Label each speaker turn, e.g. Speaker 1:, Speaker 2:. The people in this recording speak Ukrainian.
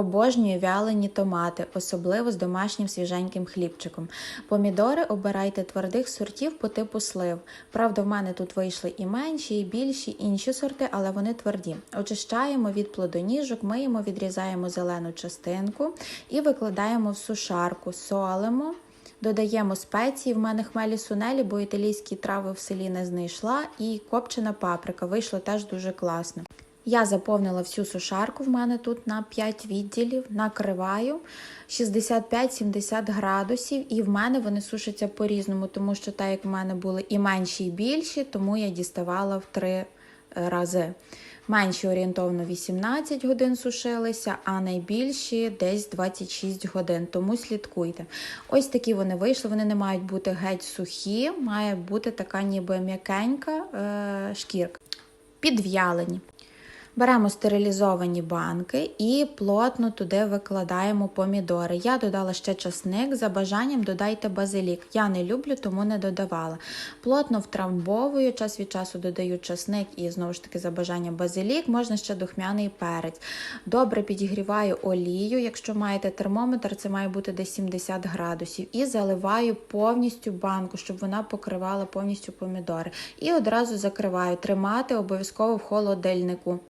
Speaker 1: Обожнюю вялені томати, особливо з домашнім свіженьким хлібчиком. Помідори обирайте твердих сортів по типу слив. Правда, в мене тут вийшли і менші, і більші, інші сорти, але вони тверді. Очищаємо від плодоніжок, миємо, відрізаємо зелену частинку і викладаємо в сушарку, солимо. Додаємо спеції. В мене хмелі сунелі, бо італійські трави в селі не знайшла, і копчена паприка. Вийшло теж дуже класно. Я заповнила всю сушарку, в мене тут на 5 відділів, накриваю 65-70 градусів, і в мене вони сушаться по-різному, тому що так як в мене були і менші, і більші, тому я діставала в 3 рази. Менші орієнтовно 18 годин сушилися, а найбільші десь 26 годин. Тому слідкуйте. Ось такі вони вийшли. Вони не мають бути геть сухі, має бути така ніби м'якенька е- шкірка. Підв'ялені. Беремо стерилізовані банки і плотно туди викладаємо помідори. Я додала ще часник, за бажанням додайте базилік. Я не люблю, тому не додавала. Плотно втрамбовую, час від часу додаю часник і знову ж таки за бажанням базилік, можна ще духмяний перець. Добре підігріваю олію. Якщо маєте термометр, це має бути десь 70 градусів. І заливаю повністю банку, щоб вона покривала повністю помідори. І одразу закриваю. Тримати обов'язково в холодильнику.